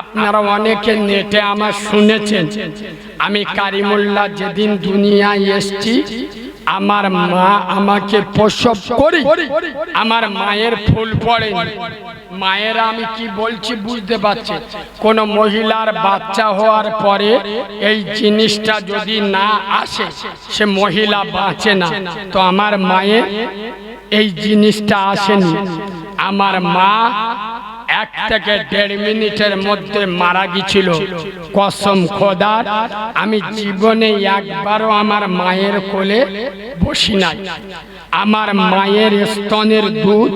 আপনারা অনেকে নেটে আমার শুনেছেন। আমি কারিমুল্লাহ যেদিন দুনিয়ায় এসছি আমার মা আমাকে প্রসব করি। আমার মায়ের ফুল পড়ে। মায়েরা আমি কি বলছি বুঝতে পারছি? কোন মহিলার বাচ্চা হওয়ার পরে এই জিনিসটা যদি না আসে সে মহিলা বাঁচে না। তো আমার মায়ের এই জিনিসটা আসেনি। আমার মা এক থেকে দেড় মিনিটের মধ্যে মারা গিয়েছিল। কসম খোদার, আমি জীবনে একবারও আমার মায়ের কোলে বসি নাই। আমার মায়ের স্তনের দুধ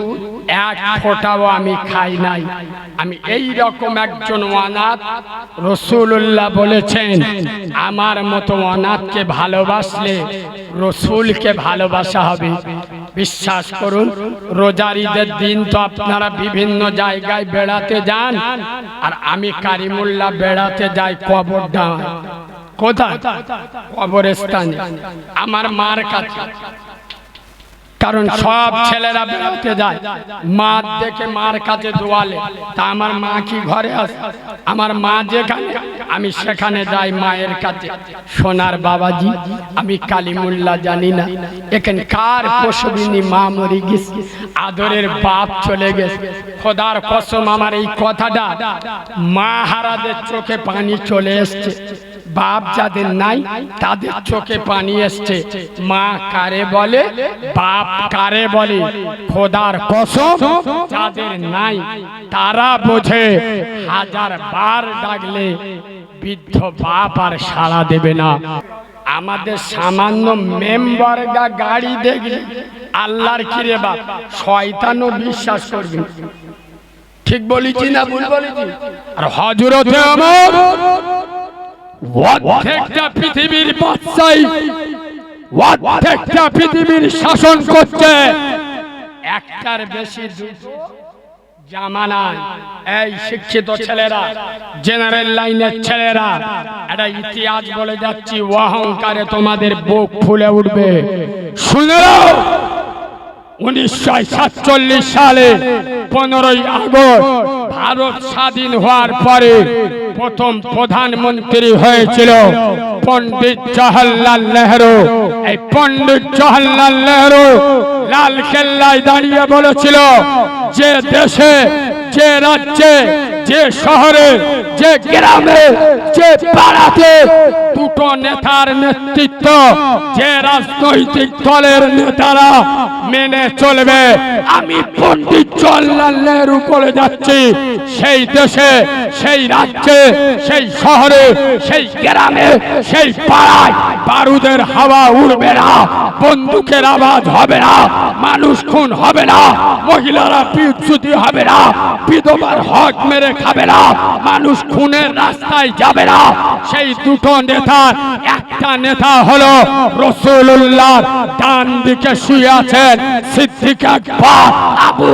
এক ফোঁটাও আমি খাই নাই। আমি এই রকম একজন অনাথ রসুল্লাহ বলেছেন, আমার মতো অনাথকে ভালোবাসলে রসুলকে ভালোবাসা হবে। বিশ্বাস করুন, রোজার ঈদের দিন তো আপনারা বিভিন্ন জায়গায় বেড়াতে যান, আর আমি কারিমুল্লাহ বেড়াতে যাই কবর দাও কোথায়? কবরস্থানে। আমার মার কাছে। কারণ সব ছেলেরা বেড়াতে যায়। মা দেখে মার কাছে দোয়ালে তা আমার মা কি ঘরে আছে আমার মা যেখানে আমি সেখানে যাই মায়ের কাছে। সোনার বাবাজি আমি কালিমুল্লাহ জানি না। এখানে কার পশুবিনী মা মরে গেছে। আদরের বাপ চলে গেছে। খোদার কসম আমার এই কথাটা। মা হারাদের চোখে পানি চলে এসছে। বাপ যাদের নাই, তাদের চোখে পানি এসছে। মা কারে বলে? বাপ কারে বলে? খোদার কসম, যাদের নাই, তারা বোঝে, হাজার বার ডাকলে বৃদ্ধ বাপ আর সাড়া দেবে না। আমাদের সামান্য মেম্বারগা গাড়ি দেখলে আল্লাহর কিরে বাপ, শয়তানও বিশ্বাস করবে। ঠিক বলেছি না ভুল বলেছি? আর হজরতে আমার অর্ধেকটা পৃথিবীর বাদশাই অর্ধেকটা পৃথিবীর শাসন করছে একটার বেশি দুটো জামানায় এই শিক্ষিত ছেলেরা জেনারেল লাইনের ছেলেরা এটা ইতিহাস বলে যাচ্ছি অহংকারে তোমাদের বুক ফুলে উঠবে শুনে উনিশশো সাতচল্লিশ সালে পনেরোই আগস্ট ভারত স্বাধীন হওয়ার পরে প্রথম প্রধানমন্ত্রী হয়েছিল পণ্ডিত জওহরলাল নেহরু। এই পণ্ডিত জওহরলাল নেহরু লাল কেল্লায় দাঁড়িয়ে বলেছিল, যে দেশে, যে রাজ্যে, যে শহরে, যে গ্রামে, যে পাড়াতে দুটো নেতার নেতৃত্ব, যে রাজনৈতিক দলের নেতারা মেনে চলবে। আমি পণ্ডিত জওয়াহরলাল নেহরু করে যাচ্ছি, সেই দেশে, সেই রাজ্যে, সেই শহরে, সেই গ্রামে, সেই পাড়ায় বারুদের হাওয়া উড়বে না, বন্দুকের আওয়াজ হবে না, মানুষ খুন হবে না, মহিলারা বিচ্যুতি হবে না, বিধবার হক মেরে খাবে না, মানুষ খুনের রাস্তায় যাবে না। সেই দুটো নেতার একটা নেতা হলো রসুল্লাহ ডান দিকে শুয়ে আছেন আবু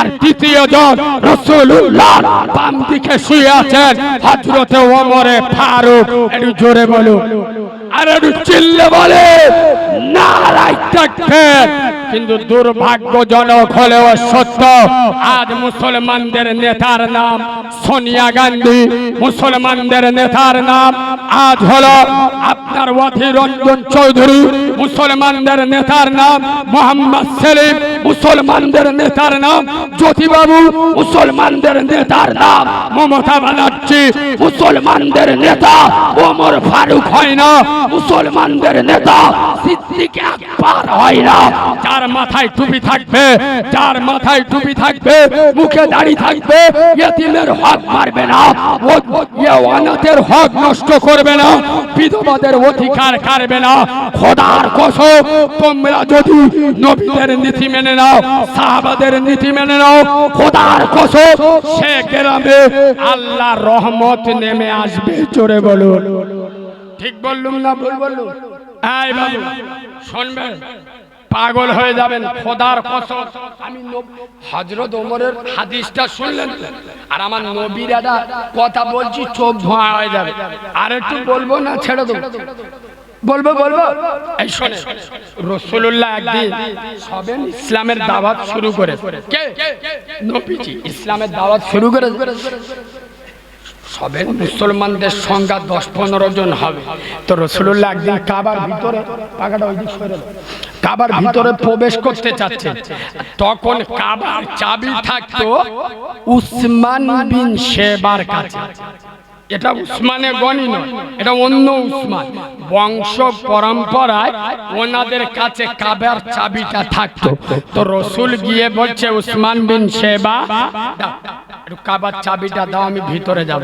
আর তৃতীয় জন রসুল্লাহ বাম দিকে শুয়ে আছেন হজরতে ওমরে ফারুক। একটু জোরে বলুন। আর একটু চিল্লে বলে কিন্তু দুর্ভাগ্যজনক হলেও সত্য, আজ মুসলমানদের নেতার নাম সোনিয়া গান্ধী, মুসলমানদের নেতার নাম আজ হলো আপনার অধীর রঞ্জন চৌধুরী, মুসলমানদের নেতার নাম মোহাম্মদ সেলিম, মুসলমানদের নেতার নাম জ্যোতিবাবু, মুসলমানদের নেতার নাম মমতা ব্যানার্জি, মুসলমানদের নেতা ওমর ফারুক হয় না, মুসলমানদের নেতা সিদ্দিক আকবর হয় না। যার মাথায় টুপি থাকবে, যার মাথায় টুপি থাকবে, মুখে দাড়ি থাকবে ইয়েতিমের হক মারবে না। ও অনাথের হক নষ্ট করবে না, বিধবাদের অধিকার কারবে না, খোদার কসম, তোমরা যদি নবীদের নীতি মেনে নাও, সাহাবাদের নীতি মেনে নাও, খোদার কসম, সে গ্রামে আল্লাহ রহমত নেমে আসবে, জোরে বলুন। ঠিক বললুম না ভুল বললুম? এই বাবু, শুনবেন? পাগল হয়ে যাবেন খোদার কসম। আমি হজরত ওমরের হাদিসটা শুনলেন? আর আমার নবীর একটা কথা বলছি চোখ ধোঁয়া হয়ে যাবে। আর একটু বলব না ছেড়ে দেবো? বলব বলব? এই শোনে রসুল্লাহ একদিন সবেন ইসলামের দাওয়াত শুরু করে কে? নবীজি ইসলামের দাওয়াত শুরু করে সবেন মুসলমানদের সংখ্যা দশ পনেরো জন হবে। তো রসুল্লাহ একদিন কাবার ভিতরে কাবার ভিতরে প্রবেশ করতে চাচ্ছে। তখন কাবার চাবি থাকতো উসমান বিন শেবার কাছে। এটা উসমানে গণি নয়, এটা অন্য উসমান। বংশ পরম্পরায় ওনাদের কাছে কাবার চাবিটা থাকতো। তো রসুল গিয়ে বলছে, উসমান বিন একটু কাবার চাবিটা দাও, আমি ভিতরে যাব।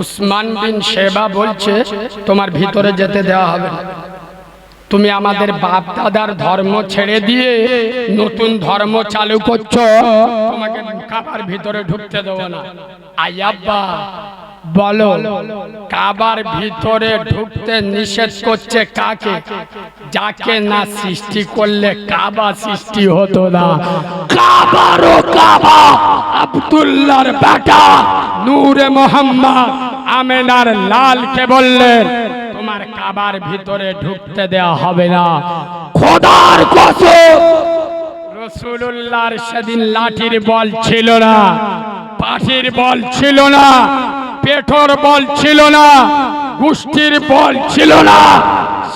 উসমান বিন শেবা বলছে, তোমার ভিতরে যেতে দেওয়া হবে তুমি আমাদের বাপ দাদার ধর্ম ছেড়ে দিয়ে নতুন ধর্ম চালু করছ, তোমাকে কাবার ভিতরে ঢুকতে দেবো না। আয়াব্বা বলো, কাবার ভিতরে ঢুকতে নিষেধ করছে কাকে? যাকে না সৃষ্টি করলে কাবা সৃষ্টি হতো না। কাবারও কাবা, আব্দুল্লাহর বেটা, নূরে মোহাম্মদ আমেনার লালকে বললেন তোমার কাবার ভিতরে ঢুকতে দেওয়া হবে না। খোদার কসম রসুল্লাহর সেদিন লাঠির বল ছিল না পাঠির বল ছিল না। পেঠর বল ছিল না গুষ্টির বল ছিল না।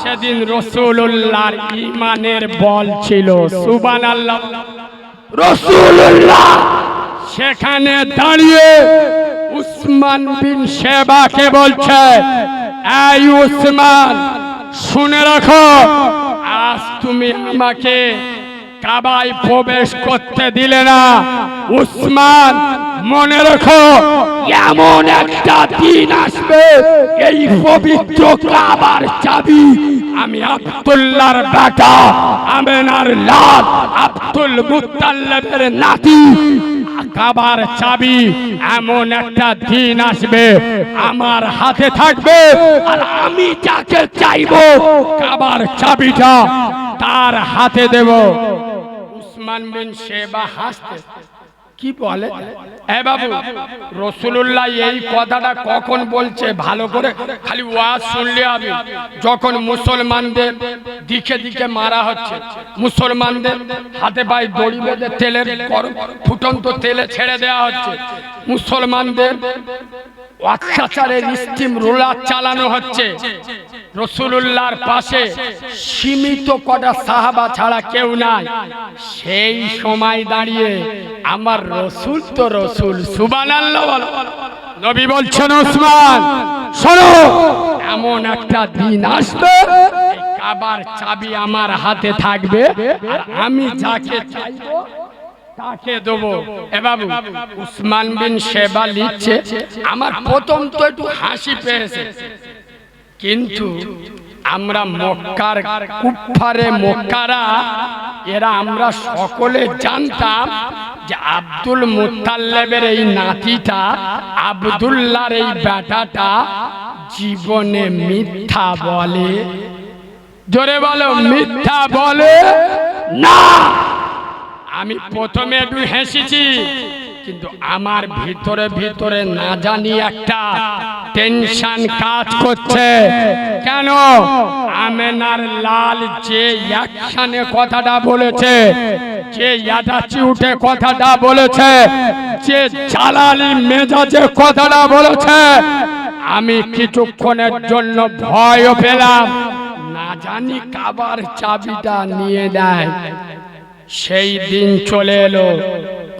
সেদিন রসুল্লাহর ইমানের বল ছিল সুবান আল্লাহ রসুল্লাহ সেখানে দাঁড়িয়ে উসমান বিন শেবাকে বলছে এই উসমান শুনে রাখো আজ তুমি আমাকে কাবায় প্রবেশ করতে দিলে না। উসমান মনে রাখো, এমন একটা দিন আসবে, এই পবিত্র কাবার চাবি আমি আব্দুল্লাহর বেটা, আমেনার লাল আব্দুল মুত্তাল্লিবের নাতি। কাবার চাবি এমন একটা দিন আসবে, আমার হাতে থাকবে, আর আমি যাকে চাইব, কাবার চাবিটা তার হাতে দেব। উসমান বিন শেবা হাসতে কি বলে? এ বাবু রসুল্লাহ এই কথাটা কখন বলছে? ভালো করে খালি ওয়াজ শুনলে আমি যখন মুসলমানদের দিকে দিকে মারা হচ্ছে মুসলমানদের হাতে পায়ে দড়ি বেঁধে তেলের ফুটন্ত তেলে ছেড়ে দেওয়া হচ্ছে মুসলমানদের অত্যাচারের স্টিম রোলার চালানো হচ্ছে। রসুল্লাহর পাশে সীমিত কটা সাহাবা ছাড়া কেউ নাই। সেই সময় দাঁড়িয়ে আমার রসুল তো রসুল সুবান নবী বলছেন, ওসমান, শোনো, এমন একটা দিন আসবে কাবার চাবি আমার হাতে থাকবে, আর আমি যাকে চাইব তাকে দেবো। এ বাবু, উসমান বিন শেবা লিখছে, আমার প্রথম তো একটু হাসি পেয়েছে। কিন্তু আমরা মক্কার কুফারে মক্কারা, এরা আমরা সকলে জানতাম যে আব্দুল মুতাল্লেবের এই নাতিটা, আব্দুল্লাহর এই বেটাটা জীবনে মিথ্যা বলে। জোরে বলো, মিথ্যা বলে? না। আমি প্রথমে একটু হেসেছি, কিন্তু আমার ভিতরে ভিতরে না জানি একটা টেনশন কাজ করছে। কেন? আমেনার লাল যে অ্যাকশনে কথাটা বলেছে, যে উঠে কথাটা বলেছে, যে জালালি মেজাজে কথাটা বলেছে, আমি কিছুক্ষণের জন্য ভয় পেলাম। না জানি কাবার চাবিটা নিয়ে দেয় সেই দিন চলে এলো।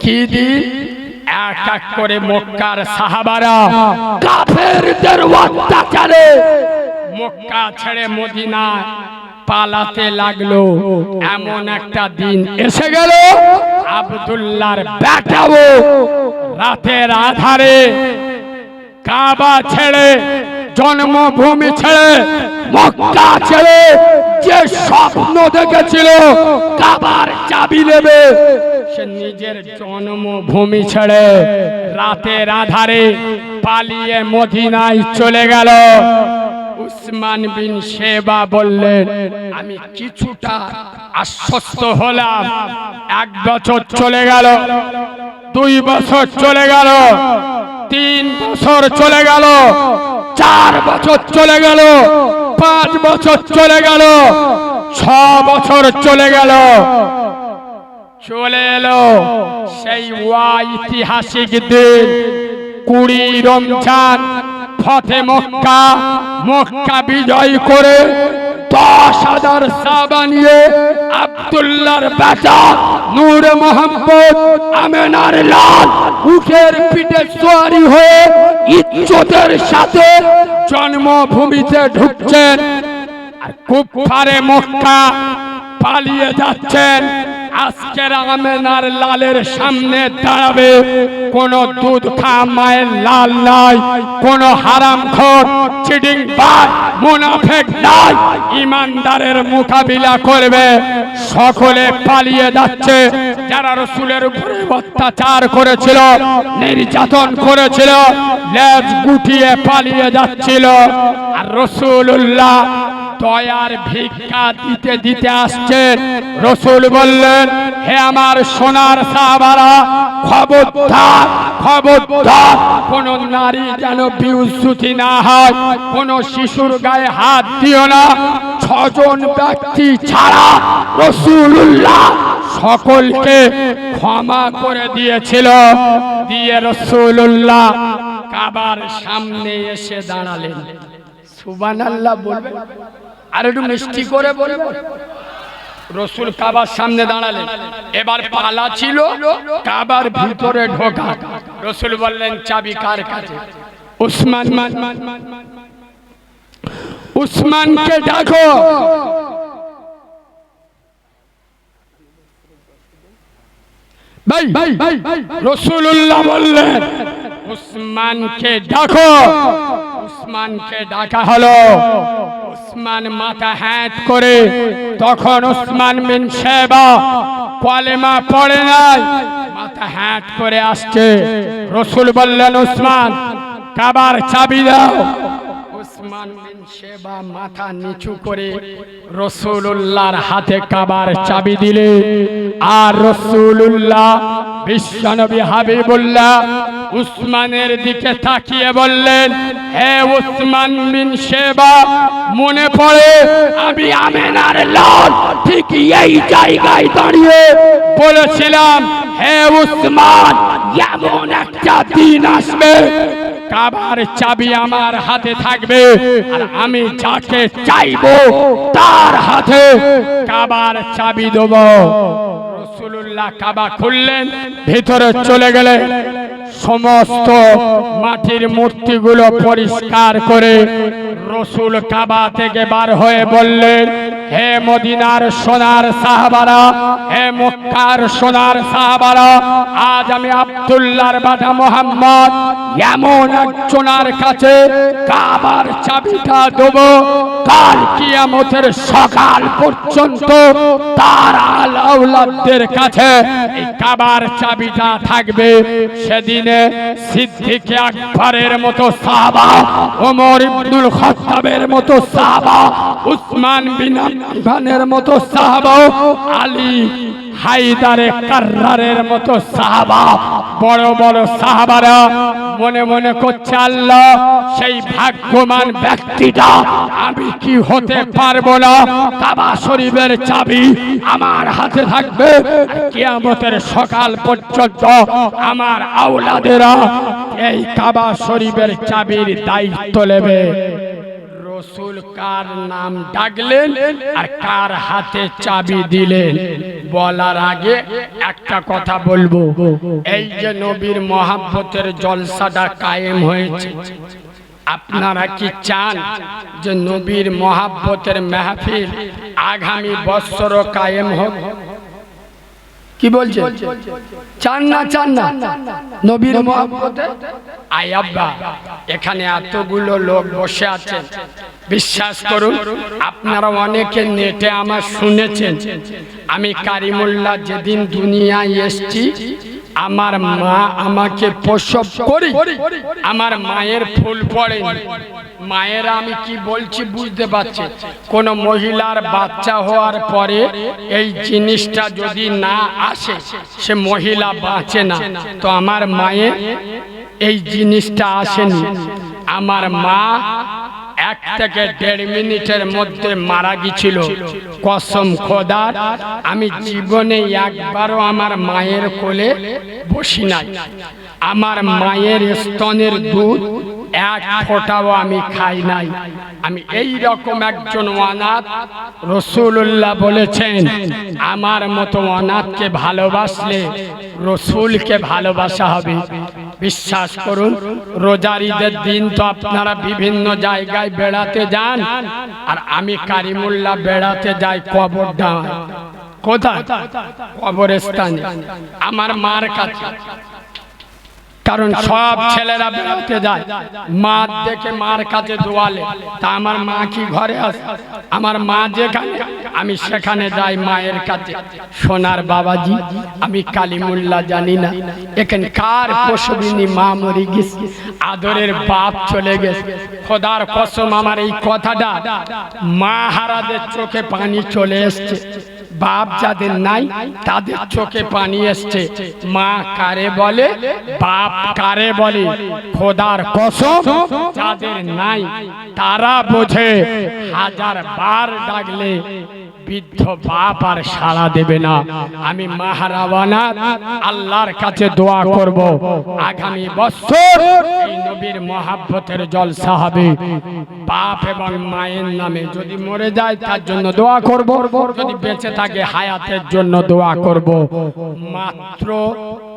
কি দিন? এক এক করে মক্কার সাহাবারা কাফেরদের অত্যাচারে মক্কা ছেড়ে মদিনা পালাতে লাগল। এমন একটা দিন এসে গেল। আব্দুল্লাহর বেটাও রাতের আধারে কাবা ছেড়ে জন্মভূমি ছেড়ে, মক্কা ছেড়ে যে স্বপ্ন দেখেছিল, কাবার চাবি নেবে, সে নিজের জন্মভূমি ছেড়ে রাতের আধারে পালিয়ে মদিনায় চলে গেল। উসমান বিন শেবা বললেন, আমি কিছুটা আশ্বস্ত হলাম। এক বছর চলে গেল, দুই বছর চলে গেল, তিন বছর চলে গেল চার বছর চলে গেল, পাঁচ বছর চলে গেল, ছ বছর চলে গেল। চলে এলো সেই ঐতিহাসিক দিন, কুড়ি রমজান, ফতে মক্কা মক্কা বিজয় করে দশ হাজার সাবা নিয়ে আবদুল্লার বেটা নূর মোহাম্মদ আমেনার লাল উঠের পিঠে সোয়ারি হয়ে ইজ্জতের সাথে জন্মভূমিতে ঢুকছেন আর কুফারে মক্কা পালিয়ে যাচ্ছেন। আজকের আমেনার লালের সামনে দাঁড়াবে। কোন দুধ খা, মায়ের লাল নাই। কোন হারাম খোর চিডিং বাই মুনাফেক নাই। ইমানদারের মোকাবিলা করবে। সকলে পালিয়ে যাচ্ছে। যারা রসুলের উপরে অত্যাচার করেছিল, নির্যাতন করেছিল, লেজ গুটিয়ে পালিয়ে যাচ্ছিল। আর রসুল্লাহ দয়ার ভিক্ষা দিতে দিতে আসছেন রসুল বললেন, হে আমার সোনার সাহাবারা, খবরদার খবরদার, কোন নারী যেন বিউসুতি না হয়, কোন শিশুর গায়ে হাত দিও না। ছজন ব্যক্তি ছাড়া রসুল্লাহ সকলকে ক্ষমা করে দিয়েছিল। দিয়ে রসুল্লাহ কাবার সামনে এসে দাঁড়ালেন। সুবান আল্লাহ বলবেন? আর একটু মিষ্টি করে বলব? রসুল কাবার সামনে দাঁড়ালেন। এবার পালা ছিল, কাবার ভিতরে ঢোকা। রসুল বললেন, চাবি কার কাছে? উসমান উসমানকে ডাকো? রসুল্লাহ বললেন উসমানকে ডাকো? উসমানকে ডাকা হলো। উসমান মাথা হ্যাট করে তখন ওসমান বিন শেবা কলেমা পড়ে নাই মাথা হ্যাট করে আসছে। রসুল বললেন ওসমান কাবার চাবি দাও। শেবা মাথা নিচু করে রসুল্লাহর হাতে কাবার চাবি দিলে, আর রসুল্লাহ বিশ্বনবী হাবিবুল্লাহ উসমানের দিকে তাকিয়ে বললেন, হে উসমান বিন শেবা মনে পড়ে আমি আমেনার লাল ঠিক এই জায়গায় দাঁড়িয়ে বলেছিলাম, হে উসমান, এমন একটা দিন আসবে কাবার চাবি আমার হাতে থাকবে, আর আমি যাকে চাইব তার হাতে কাবার চাবি দেব। রসুল্লাহ কাবা খুললেন, ভিতরে চলে গেলে সমস্ত মাটির মূর্তিগুলো পরিষ্কার করে রসুল কাবা থেকে বার হয়ে বললেন, হে মদিনার সোনার সাহাবারা, হে মক্কার সোনার সাহাবারা, আজ আমি আব্দুল্লাহর বাটা মোহাম্মদ এমন একজনার কাছে কাবার চাবিটা দেব। কাল কিয়ামতের সকাল পর্যন্ত তার আল আউলাদদের কাছে এই কাবার চাবিটা থাকবে। সেদিনে সিদ্দিকে আকবরের মতো সাহাবা, ওমর ইবনুল খাত্তাবের মতো সাহাবা, উসমান বিন আফফানের মতো সাহাবা, আলী হাইদারে কার্রারের মতো সাহাবা, বড় বড় সাহাবারা মনে মনে করছে, আল্লাহ, সেই ভাগ্যমান ব্যক্তিটা আমি কি হতে পারব না? কাবা শরীফের চাবি আমার হাতে থাকবে। কিয়ামতের সকাল পর্যন্ত আমার আওলাদেরা এই কাবা শরীফের চাবির দায়িত্ব নেবে। রসুল কার নাম ডাকলেন আর কার হাতে চাবি দিলেন? বলার আগে একটা কথা বলব। এই যে নবীর মহাব্বতের জলসাটা কায়েম হয়েছে। আপনারা কি চান যে নবীর মহাব্বতের মেহফিল আগামী বৎসর কায়েম হোক? কি বলছে? চান না চান না। নবীর মহাব্বতে? আয়াব্বা এখানে এতগুলো লোক বসে আছেন বিশ্বাস করুন আপনারা অনেকে নেটে আমার শুনেছেন। আমি কারিমুল্লাহ যেদিন দুনিয়ায় এসছি আমার মা আমাকে প্রসব করি, আমার মায়ের ফুল পড়ে। মায়েরা আমি কি বলছি বুঝতে পারছি? কোন মহিলার বাচ্চা হওয়ার পরে এই জিনিসটা যদি না আসে, সে মহিলা বাঁচে না। তো আমার মায়ের এই জিনিসটা আসেনি। আমার মা এক থেকে দেড় মিনিটের মধ্যে মারা গিয়েছিল। কসম খোদার, আমি জীবনে একবারও আমার মায়ের কোলে বসি নাই। আমার মায়ের স্তনের দুধ এক ফোঁটাও আমি খাই নাই। আমি এই রকম একজন অনাথ রসুল্লাহ বলেছেন, আমার মতো অনাথকে ভালোবাসলে রসুলকে ভালোবাসা হবে। বিশ্বাস করুন, রোজার ঈদের দিন তো আপনারা বিভিন্ন জায়গায় বেড়াতে যান, আর আমি কারিমুল্লাহ বেড়াতে যাই কবর কোথায়? কবরস্থানে। আমার মার কাছে। কারণ সব ছেলেরা বেড়াতে যায়। মা দেখে মার কাছে দোয়ালে তা আমার মা কি ঘরে আছে? আমার মা যেখানে আমি সেখানে যাই মায়ের কাছে। সোনার বাবাজি আমি কালিমুল্লা জানি না। এখানে কার পশুবিনী মা মরে গেছে। আদরের বাপ চলে গেছে। খোদার কসম আমার এই কথাটা মা হারাদের চোখে পানি চলে এসছে। বাপ যাদের নাই, তাদের চোখে পানি এসছে। মা কারে বলে? বাপ কারে বলে? খোদার কসম, যাদের নাই, তারা বোঝে। হাজার বার ডাকলে বৃদ্ধ বাপ আর সাড়া দেবে না। আমি মাহারাবানা আল্লাহর কাছে দোয়া করব। আগামী বছর এই নবীর মহাব্বতের জলসা হবে। বাপ এবং মায়ের নামে যদি মরে যায়, তার জন্য দোয়া করব। যদি বেঁচে থাকে, হায়াতের জন্য দোয়া করব। মাত্র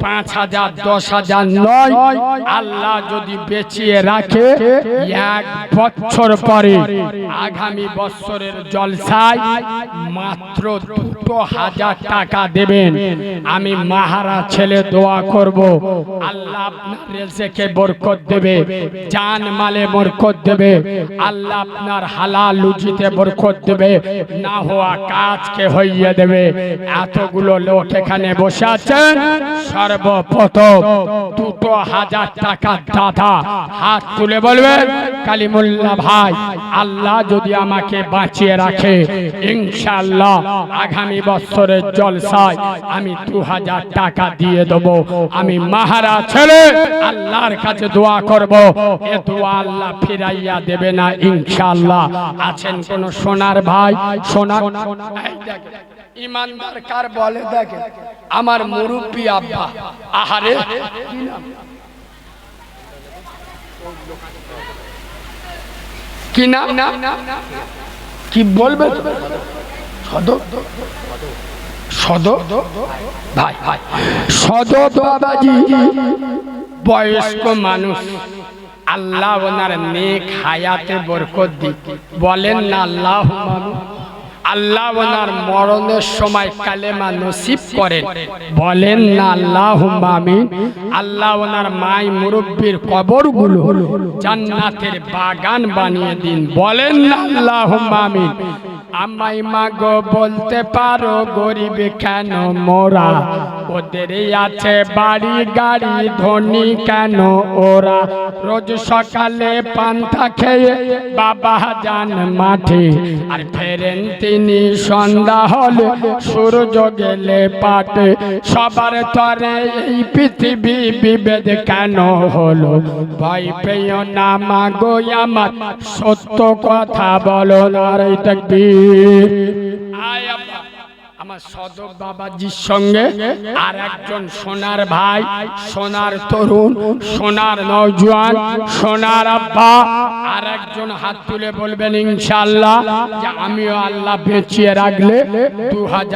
পাঁচ হাজার, দশ হাজার নয়, আল্লাহ যদি বেঁচিয়ে রাখে, এক বছর পরে আগামী বছরের জলসায় মাত্র দুটো হাজার টাকা দেবেন। আমি মাহারা ছেলে দোয়া করব। আল্লাহ আপনার রেজেকে বরকত দেবে। জান মালে বরকত দেবে। আল্লাহ আপনার হালাল লুচিতে বরকত দেবে। না হওয়া কাজকে হইয়ে দেবে। এতগুলো লোক এখানে বসে আছেন। সর্বপ্রথম দুটো হাজার টাকা দাদা হাত তুলে বলবেন কালিমুল্লাহ ভাই আল্লাহ যদি আমাকে বাঁচিয়ে রাখে ইনশাআল্লাহ, আগামী বছরের জলসায় আমি দু হাজার টাকা দিয়ে দেবো। আমি মাহারা ছেলে আল্লাহর কাছে দোয়া করব। এ দোয়া আল্লাহ ফিরাইয়া দেবে না ইনশাআল্লাহ। আছেন কোন সোনার ভাই? সোনার ইমানদার কার বলে দেখে আমার মুরব্বী আব্বা। আহারে? কি নাম? কি বলবে? বয়স্ক মানুষ, আল্লাহ ওনার নেক হায়াতে বরকত দি বলেন না আল্লাহ আল্লাহ ওনার মরণের সময় কালেমা নসিব করেন। বলেন না আল্লাহ আমিন আল্লাহ ওনার মাই মুরব্বীর কবরগুলো জান্নাতের বাগান বানিয়ে দিন। বলেন না আল্লাহ আমাই মাগো বলতে পারো গরিব কেন মোরা? ওদের আছে বাড়ি, গাড়ি, ধনী কেন ওরা? রোজ সকালে পান্তা খেয়ে বাবা যান মাঠে। আর ফেরেন তিনি সন্ধ্যা হলে সূর্য গেলে পাটে। সবার তরে এই পৃথিবী বিভেদ কেন হলো? ভয় পেও না মাগো আমার, সত্য কথা বলো না রে তাকবীর। আয় আব্বা আমার সদক বাবাজির সঙ্গে আর একজন সোনার ভাই, সোনার তরুণ, সোনার নৌজওয়ান সোনার আব্বা, আর একজন হাত তুলে বলবেন ইনশাআল্লাহ যে আমিও আল্লাহ বেঁচিয়ে রাখলে দু হাজার